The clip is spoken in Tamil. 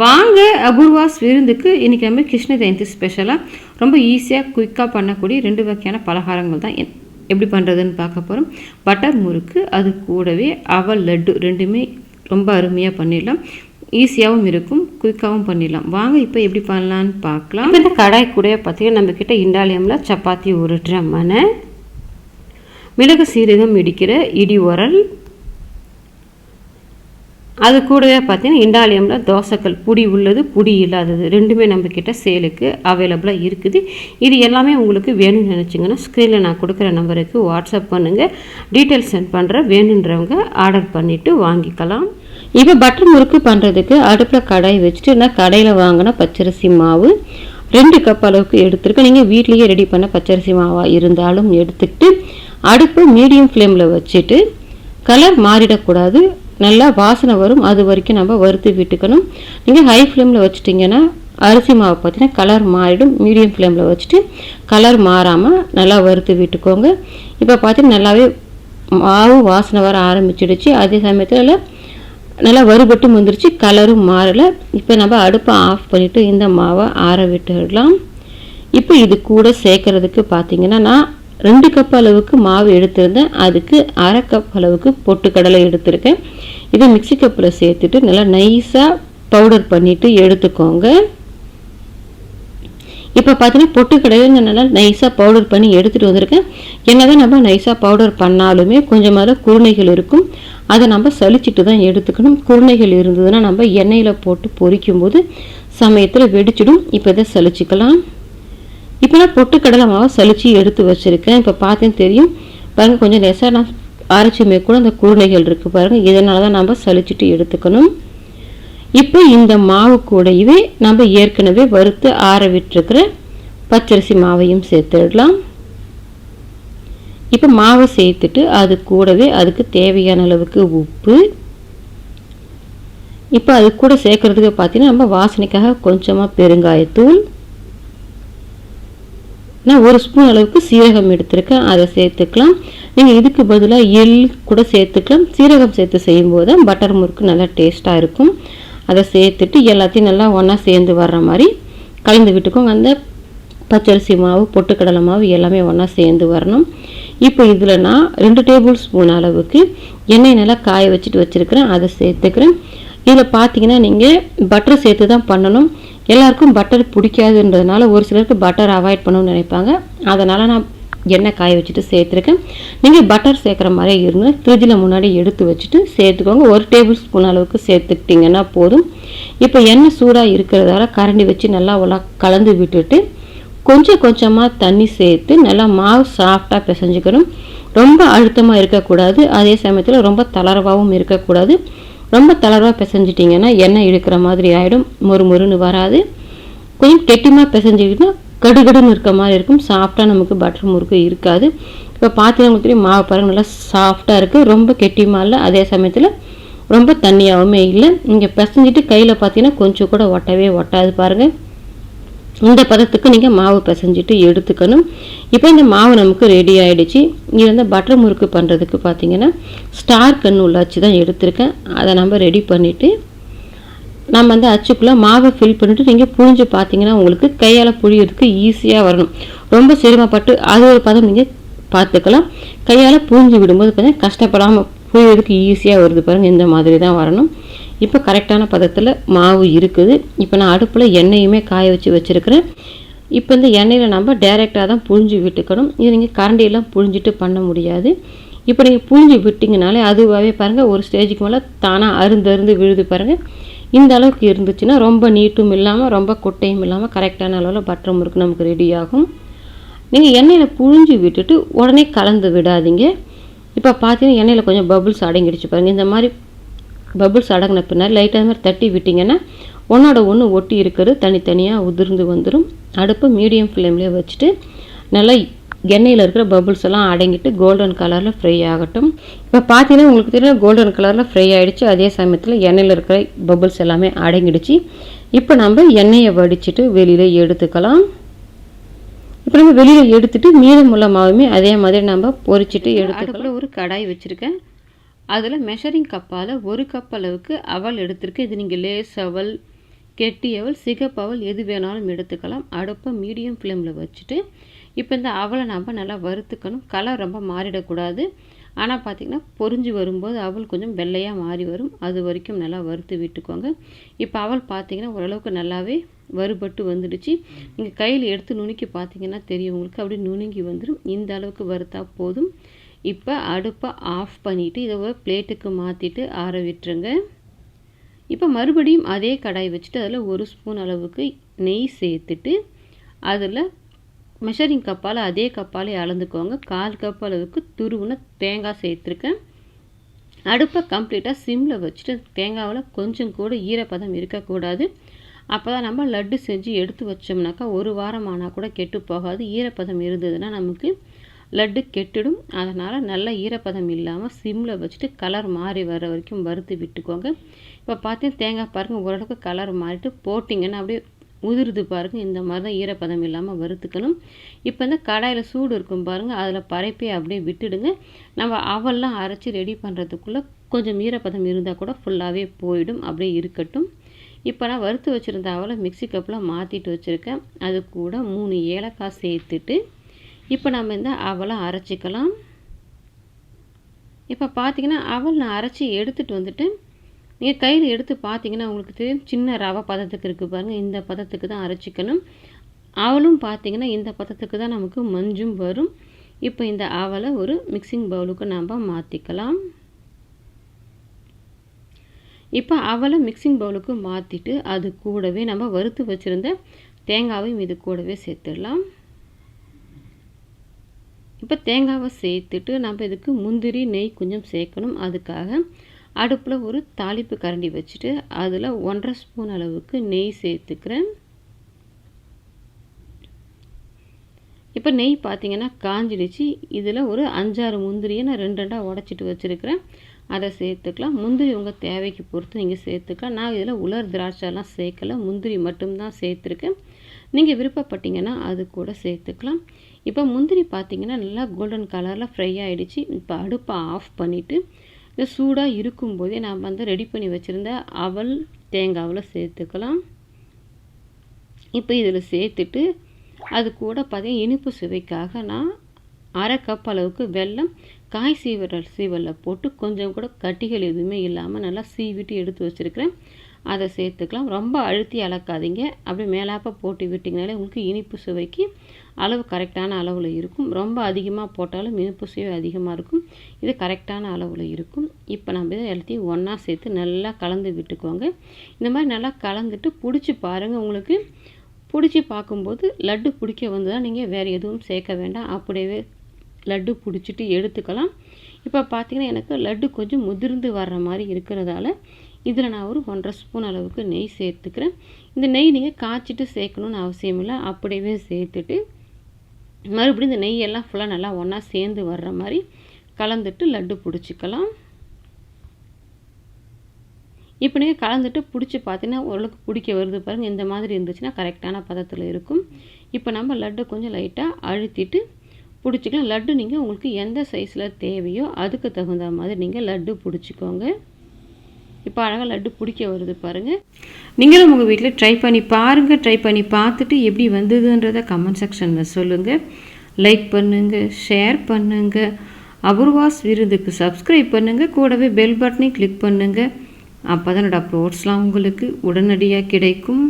வாங்க அபூர்வாஸ் விருந்துக்கு இன்றைக்கி நம்ம கிருஷ்ண ஜெயந்தி ஸ்பெஷலாக ரொம்ப ஈஸியாக குயிக்காக பண்ணக்கூடிய ரெண்டு வகையான பலகாரங்கள் தான் எப்படி பண்ணுறதுன்னு பார்க்க போகிறோம் பட்டர் முறுக்கு அது கூடவே அவல் லட்டு ரெண்டுமே ரொம்ப அருமையாக பண்ணிடலாம். ஈஸியாகவும் இருக்கும் குயிக்காகவும் பண்ணிடலாம். வாங்க இப்போ எப்படி பண்ணலான்னு பார்க்கலாம். இந்த கடாய் கூட பார்த்தீங்கன்னா நம்மக்கிட்ட இண்டாலியமில் சப்பாத்தி உருட்டுற மனை மிளகு சீரகம் இடிக்கிற இடி உரல் அது கூடவே பார்த்தீங்கன்னா இண்டாலியமில் தோசைக்கல் புடி உள்ளது புடி இல்லாதது. ரெண்டுமே நம்மக்கிட்ட சேலுக்கு அவைலபிளாக இருக்குது. இது எல்லாமே உங்களுக்கு வேணும்னு நினச்சிங்கன்னா ஸ்க்ரீனில் நான் கொடுக்குற நம்பருக்கு வாட்ஸ்அப் பண்ணுங்கள் டீட்டெயில்ஸ் சென்ட் பண்ணுற வேணுன்றவங்க ஆர்டர் பண்ணிவிட்டு வாங்கிக்கலாம். இப்போ பட்டர் முறுக்கு பண்ணுறதுக்கு அடுப்பில் கடாய் வச்சுட்டு நான் கடையில் வாங்கின பச்சரிசி மாவு ரெண்டு கப் அளவுக்கு எடுத்துருக்கேன். நீங்கள் வீட்லேயே ரெடி பண்ண பச்சரிசி மாவாக இருந்தாலும் எடுத்துக்கிட்டு அடுப்பு மீடியம் ஃப்ளேமில் வச்சுட்டு கலர் மாறிடக்கூடாது. நல்லா வாசனை வரும். அது வரைக்கும் நம்ம வறுத்து விட்டுக்கணும். நீங்கள் ஹை ஃப்ளேமில் வச்சுட்டிங்கன்னா அரிசி மாவு பார்த்தீங்கன்னா கலர் மாறிடும். மீடியம் ஃப்ளேமில் வச்சுட்டு கலர் மாறாமல் நல்லா வறுத்து விட்டுக்கோங்க. இப்போ பார்த்தீங்கன்னா நல்லாவே மாவு வாசனை வர ஆரம்பிச்சிடுச்சு. அதே சமயத்தில் நல்லா வறுபட்டு வந்துருச்சு கலரும் மாறலை. இப்போ நம்ம அடுப்பை ஆஃப் பண்ணிவிட்டு இந்த மாவை ஆற விட்டுடலாம். இப்போ இது கூட சேர்க்கறதுக்கு பார்த்தீங்கன்னா நான் ரெண்டு கப் அளவுக்கு மாவு எடுத்திருந்தேன். அதுக்கு அரை கப் அளவுக்கு பொட்டுக்கடலை எடுத்திருக்கேன். இதை மிக்ஸி கப்பில் சேர்த்துட்டு நல்லா நைஸாக பவுடர் பண்ணிவிட்டு எடுத்துக்கோங்க. இப்போ பார்த்தீங்கன்னா பொட்டுக்கடலை நல்லா நைஸாக பவுடர் பண்ணி எடுத்துகிட்டு வந்திருக்கேன். என்னதான் நம்ம நைஸாக பவுடர் பண்ணாலுமே கொஞ்சமாக குருணைகள் இருக்கும். அதை நம்ம சளிச்சிட்டு தான் எடுத்துக்கணும். குருணைகள் இருந்ததுன்னா நம்ம எண்ணெயில் போட்டு பொரிக்கும் போது சமயத்தில் வெடிச்சிடும். இப்போ இதை சளிச்சிக்கலாம். இப்போ நான் பொட்டுக்கடலை மாவை சலிச்சு எடுத்து வச்சுருக்கேன். இப்போ பார்த்தேன்னு தெரியும். பாருங்கள் கொஞ்சம் லேசாக நான் அரைச்சுமே கூட அந்த குருணைகள் இருக்குது பாருங்கள் இதனால தான் நம்ம சலிச்சுட்டு எடுத்துக்கணும். இப்போ இந்த மாவு கூடவே நம்ம ஏற்கனவே வறுத்து ஆற விட்டுருக்கிற பச்சரிசி மாவையும் சேர்த்துடலாம். இப்போ மாவை சேர்த்துட்டு அது கூடவே அதுக்கு தேவையான அளவுக்கு உப்பு. இப்போ அது கூட சேர்க்கறதுக்கு பார்த்தீங்கன்னா நம்ம வாசனைக்காக கொஞ்சமாக பெருங்காயத்தூள். நான் ஒரு ஸ்பூன் அளவுக்கு சீரகம் எடுத்திருக்கேன். அதை சேர்த்துக்கலாம். நீங்கள் இதுக்கு பதிலாக எள் கூட சேர்த்துக்கலாம். சீரகம் சேர்த்து செய்யும்போது தான் பட்டர் முறுக்கு நல்லா டேஸ்ட்டாக இருக்கும். அதை சேர்த்துட்டு எல்லாத்தையும் நல்லா ஒன்றா சேர்ந்து வர்ற மாதிரி கலந்து விட்டுக்கோங்க. அந்த பச்சரிசி மாவு பொட்டுக்கடலை மாவு எல்லாமே ஒன்றா சேர்ந்து வரணும். இப்போ இதில் நான் ரெண்டு டேபிள் ஸ்பூன் அளவுக்கு எண்ணெய் நல்லா காய வச்சுட்டு வச்சுருக்கிறேன். அதை சேர்த்துக்கிறேன். இதில் பார்த்தீங்கன்னா நீங்கள் பட்டர் சேர்த்து தான் பண்ணணும். எல்லாருக்கும் பட்டர் பிடிக்காதுன்றதுனால ஒரு சிலருக்கு பட்டர் அவாய்ட் பண்ணணும்னு நினைப்பாங்க. அதனால் நான் எண்ணெய் காய வச்சுட்டு சேர்த்துருக்கேன். நீங்கள் பட்டர் சேர்க்குற மாதிரி இருந்தால் ஃப்ரிட்ஜில் முன்னாடி எடுத்து வச்சுட்டு சேர்த்துக்கோங்க. ஒரு டேபிள் ஸ்பூன் அளவுக்கு சேர்த்துக்கிட்டிங்கன்னா போதும். இப்போ எண்ணெய் சூடாக இருக்கிறதால கரண்டி வச்சு நல்லா உலா கலந்து விட்டுட்டு கொஞ்சம் கொஞ்சமாக தண்ணி சேர்த்து நல்லா மாவு சாஃப்டாக பிசைஞ்சுக்கணும். ரொம்ப அழுத்தமாக இருக்கக்கூடாது. அதே சமயத்தில் ரொம்ப தளர்வாகவும் இருக்கக்கூடாது. ரொம்ப தளர்வாக பிசைஞ்சிட்டிங்கன்னா எண்ணெய் இழுக்கிற மாதிரி ஆகிடும் மொறு மொறுன்னு வராது. கொஞ்சம் கெட்டிமாக பிசைஞ்சிக்கிட்டா கடுகடுன்னு இருக்க மாதிரி இருக்கும். சாஃப்டாக நமக்கு பட்டர் முறுக்கு இருக்காது. இப்போ பார்த்தீங்கன்னா தெரியும் மாவு பாருங்க நல்லா சாஃப்டாக இருக்குது ரொம்ப கெட்டிமா இல்லை அதே சமயத்தில் ரொம்ப தண்ணியாகவுமே இல்லை. இங்கே பிசைஞ்சிட்டு கையில் பார்த்தீங்கன்னா கொஞ்சம் கூட ஒட்டவே ஒட்டாது பாருங்கள் இந்த பதத்துக்கு நீங்கள் மாவு பிசைஞ்சிட்டு எடுத்துக்கணும். இப்போ இந்த மாவு நமக்கு ரெடி ஆகிடுச்சு இது வந்து பட்டர் முறுக்கு பண்ணுறதுக்கு பார்த்தீங்கன்னா ஸ்டார் கண் உள்ள அச்சு தான் எடுத்திருக்கேன். அதை நம்ம ரெடி பண்ணிவிட்டு நம்ம அந்த அச்சுக்குள்ளே மாவை ஃபில் பண்ணிவிட்டு நீங்கள் புழிஞ்சு பார்த்தீங்கன்னா உங்களுக்கு கையால் புழியறதுக்கு ஈஸியாக வரணும். ரொம்ப சிரமப்பட்டு அது ஒரு பதம் நீங்கள் பார்த்துக்கலாம் கையால் புழிஞ்சு விடும்போது பார்த்தீங்கன்னா கஷ்டப்படாமல் புழியறதுக்கு ஈஸியாக வருது பாருங்கள் இந்த மாதிரி தான் வரணும். இப்போ கரெக்டான பதத்தில் மாவு இருக்குது. இப்போ நான் அடுப்பில் எண்ணெயுமே காய வச்சு வச்சுருக்கிறேன். இப்போ இந்த எண்ணெயில் நம்ம டைரெக்டாக தான் புழிஞ்சு விட்டுக்கணும். இது நீங்கள் கரண்டியெல்லாம் புழிஞ்சிட்டு பண்ண முடியாது. இப்போ நீங்கள் புழிஞ்சு விட்டிங்கனாலே அதுவாகவே பாருங்கள் ஒரு ஸ்டேஜுக்கு மேலே தானாக அருந்து அருந்து விழுது பாருங்கள் இந்த அளவுக்கு இருந்துச்சுன்னா ரொம்ப நீட்டும் இல்லாமல் ரொம்ப குட்டையும் இல்லாமல் கரெக்டான அளவில் பட்டர் முறுக்கு நமக்கு ரெடி ஆகும். நீங்கள் எண்ணெயில் புழிஞ்சு விட்டுட்டு உடனே கலந்து விடாதீங்க. இப்போ பார்த்தீங்கன்னா எண்ணெயில் கொஞ்சம் பபுள்ஸ் அடங்கிடுச்சு பாருங்கள் இந்த மாதிரி பபுள்ஸ் அடங்கின பின்னாடி லைட்டாக மாதிரி தட்டி விட்டிங்கன்னா ஒன்றோட ஒன்று ஒட்டி இருக்கிறது தனித்தனியாக உதிர்ந்து வந்துடும் அடுப்பு மீடியம் ஃப்ளேம்லேயே வச்சுட்டு நல்லா எண்ணெயில் இருக்கிற பபுள்ஸ் எல்லாம் அடங்கிட்டு கோல்டன் கலரில் ஃப்ரை ஆகட்டும். இப்போ பார்த்தீங்கன்னா உங்களுக்கு தெரியும் கோல்டன் கலரில் ஃப்ரை ஆகிடுச்சு அதே சமயத்தில் எண்ணெயில் இருக்கிற பபுள்ஸ் எல்லாமே அடங்கிடுச்சு. இப்போ நம்ம எண்ணெயை வடிச்சிட்டு வெளியில் எடுத்துக்கலாம். இப்போ நம்ம வெளியில் எடுத்துட்டு மீதமுள்ள மாவுமே அதே மாதிரி நம்ம பொரிச்சிட்டு எடுத்துக்கலாம். ஒரு கடாய் வச்சுருக்கேன். அதில் மெஷரிங் கப்பால் ஒரு கப் அளவுக்கு அவல் எடுத்திருக்கு. இது நீங்கள் லேஸ் அவல் கெட்டி அவல் சிகப்பு அவல் எது வேணாலும் எடுத்துக்கலாம். அடுப்பை மீடியம் ஃப்ளேமில் வச்சுட்டு இப்போ இந்த அவலை நம்ம நல்லா வறுத்துக்கணும். கலர் ரொம்ப மாறிடக்கூடாது. ஆனால் பார்த்திங்கன்னா பொரிஞ்சு வரும்போது அவள் கொஞ்சம் வெள்ளையாக மாறி வரும். அது வரைக்கும் நல்லா வறுத்து விட்டுக்கோங்க. இப்போ அவள் பார்த்திங்கன்னா ஓரளவுக்கு நல்லாவே வறுபட்டு வந்துடுச்சு. நீங்கள் கையில் எடுத்து நுணுக்கி பார்த்தீங்கன்னா தெரியும் உங்களுக்கு. அப்படி நுணுங்கி வந்துடும் இந்த அளவுக்கு வறுத்தா போதும். இப்போ அடுப்பை ஆஃப் பண்ணிவிட்டு இதை ஒரு பிளேட்டுக்கு மாற்றிட்டு ஆற விட்டுருங்க. இப்போ மறுபடியும் அதே கடாய் வச்சுட்டு அதில் ஒரு ஸ்பூன் அளவுக்கு நெய் சேர்த்துட்டு அதில் மெஷரிங் கப்பால் அதே கப்பாலே அளந்துக்கோங்க. கால் கப் அளவுக்கு துருவுன தேங்காய் சேர்த்துருக்கேன். அடுப்பை கம்ப்ளீட்டாக சிம்மில் வச்சுட்டு தேங்காவில் கொஞ்சம் கூட ஈரப்பதம் இருக்கக்கூடாது. அப்போ தான் நம்ம லட்டு செஞ்சு எடுத்து வச்சோம்னாக்கா ஒரு வாரம் ஆனால் கூட கெட்டு போகாது. ஈரப்பதம் இருந்ததுன்னா நமக்கு லட்டு கெட்டுடும். அதனால் நல்ல ஈரப்பதம் இல்லாமல் சிம்மில் வச்சுட்டு கலர் மாறி வர வரைக்கும் வறுத்து விட்டுக்கோங்க. இப்போ பார்த்தீங்கன்னா தேங்காய் பாருங்கள் ஓரளவுக்கு கலர் மாறிட்டு போட்டிங்கன்னா அப்படியே உதிருது பாருங்கள் இந்த மாதிரி தான் ஈரப்பதம் இல்லாமல் வறுத்துக்கணும். இப்போ இந்த கடாயில் சூடு இருக்கும் பாருங்கள் அதில் பறைப்பே அப்படியே விட்டுடுங்க. நம்ம அவெல்லாம் அரைச்சி ரெடி பண்ணுறதுக்குள்ளே கொஞ்சம் ஈரப்பதம் இருந்தால் கூட ஃபுல்லாகவே போயிடும் அப்படியே இருக்கட்டும். இப்போ நான் வறுத்து வச்சுருந்த அவளை மிக்சி கப்பில் மாற்றிட்டு வச்சுருக்கேன். அது கூட மூணு ஏலக்காய் சேர்த்துட்டு இப்போ நம்ம இந்த அவலை அரைச்சிக்கலாம். இப்போ பார்த்தீங்கன்னா அவல் நான் அரைச்சி எடுத்துகிட்டு வந்துட்டு நீங்கள் கையில் எடுத்து பார்த்தீங்கன்னா உங்களுக்கு தெரியும் சின்ன ரவை பதத்துக்கு இருக்குது பாருங்கள் இந்த பதத்துக்கு தான் அரைச்சிக்கணும். அவலும் பார்த்தீங்கன்னா இந்த பதத்துக்கு தான் நமக்கு மஞ்சும் வரும். இப்போ இந்த அவலை ஒரு மிக்சிங் பவுலுக்கு நம்ம மாற்றிக்கலாம் இப்போ அவலை மிக்சிங் பவுலுக்கு மாற்றிட்டு அது கூடவே நம்ம வறுத்து வச்சுருந்த தேங்காவையும் இது கூடவே சேர்த்துடலாம். இப்போ தேங்காவை சேர்த்துட்டு நம்ம இதுக்கு முந்திரி நெய் கொஞ்சம் சேர்க்கணும். அதுக்காக அடுப்பில் ஒரு தாளிப்பு கரண்டி வச்சுட்டு அதில் ஒன்றரை ஸ்பூன் அளவுக்கு நெய் சேர்த்துக்கிறேன். இப்போ நெய் பார்த்திங்கன்னா காஞ்சிடுச்சு. இதில் ஒரு அஞ்சாறு முந்திரியை நான் ரெண்டு ரெண்டாக உடச்சிட்டு வச்சுருக்கிறேன். அதை சேர்த்துக்கலாம். முந்திரி உங்கள் தேவைக்கு பொறுத்து நீங்கள் சேர்த்துக்கலாம். நான் இதில் உலர் திராட்சைலாம் சேர்க்கலை. முந்திரி மட்டும்தான் சேர்த்துருக்கேன். நீங்கள் விருப்பப்பட்டீங்கன்னா அது கூட சேர்த்துக்கலாம். இப்போ முந்திரி பார்த்தீங்கன்னா நல்லா கோல்டன் கலரில் ஃப்ரை ஆகிடுச்சு இப்போ அடுப்பை ஆஃப் பண்ணிவிட்டு இந்த சூடாக இருக்கும்போதே நான் வந்து ரெடி பண்ணி வச்சுருந்த அவல் தேங்காவில் சேர்த்துக்கலாம். இப்போ இதில் சேர்த்துட்டு அது கூட பார்த்தீங்கன்னா இனிப்பு சுவைக்காக நான் அரை கப் அளவுக்கு வெல்லம் காய் சீவர சீவலில் போட்டு கொஞ்சம் கூட கட்டிகள் எதுவுமே இல்லாமல் நல்லா சீவிட்டு எடுத்து வச்சுருக்கிறேன். அதை சேர்த்துக்கலாம். ரொம்ப அழுத்தி அளக்காதீங்க. அப்படியே மேலாப்ப போட்டு விட்டிங்கனாலே உங்களுக்கு இனிப்பு சுவைக்கு அளவு கரெக்டான அளவில் இருக்கும். ரொம்ப அதிகமாக போட்டாலும் இனிப்பு சுவை அதிகமாக இருக்கும். இது கரெக்டான அளவில் இருக்கும். இப்போ நம்ம இதை எல்லாத்தையும் ஒன்றா சேர்த்து நல்லா கலந்து விட்டுக்கோங்க. இந்த மாதிரி நல்லா கலந்துட்டு பிடிச்சி பாருங்கள் உங்களுக்கு பிடிச்சி பார்க்கும்போது லட்டு பிடிக்க வந்ததாக நீங்கள் வேறு எதுவும் சேர்க்க வேண்டாம். அப்படியே லட்டு பிடிச்சிட்டு எடுத்துக்கலாம். இப்போ பார்த்தீங்கன்னா எனக்கு லட்டு கொஞ்சம் முதிர்ந்து வர்ற மாதிரி இருக்கிறதால இதில் நான் ஒரு ஒன்றரை ஸ்பூன் அளவுக்கு நெய் சேர்த்துக்கிறேன். இந்த நெய் நீங்கள் காய்ச்சிட்டு சேர்க்கணுன்னு அவசியம் இல்லை. அப்படியே சேர்த்துட்டு மறுபடியும் இந்த நெய்யெல்லாம் ஃபுல்லாக நல்லா ஒன்றா சேர்ந்து வர்ற மாதிரி கலந்துட்டு லட்டு பிடிச்சிக்கலாம். இப்போ நீங்கள் கலந்துட்டு பிடிச்சி பார்த்தீங்கன்னா ஓரளவுக்கு பிடிக்க வருது பாருங்கள் இந்த மாதிரி இருந்துச்சுன்னா கரெக்டான பதத்தில் இருக்கும். இப்போ நம்ம லட்டு கொஞ்சம் லைட்டாக அழுத்திட்டு பிடிச்சிக்கலாம். லட்டு நீங்கள் உங்களுக்கு எந்த சைஸில் தேவையோ அதுக்கு தகுந்த மாதிரி நீங்கள் லட்டு பிடிச்சிக்கோங்க. இப்போ அழகாக லட்டு பிடிக்க வருது பாருங்கள் நீங்களும் உங்கள் வீட்டில் ட்ரை பண்ணி பாருங்கள் ட்ரை பண்ணி பார்த்துட்டு எப்படி வந்ததுன்றதை கமெண்ட் செக்ஷனில் சொல்லுங்கள் லைக் பண்ணுங்கள் ஷேர் பண்ணுங்கள் அபூர்வாஸ் விருதுக்கு சப்ஸ்கிரைப் பண்ணுங்கள் கூடவே பெல் பட்டனையும் கிளிக் பண்ணுங்கள் அப்போ தான் என்னோடய அப்லோட்ஸ்லாம் உங்களுக்கு உடனடியாக கிடைக்கும்.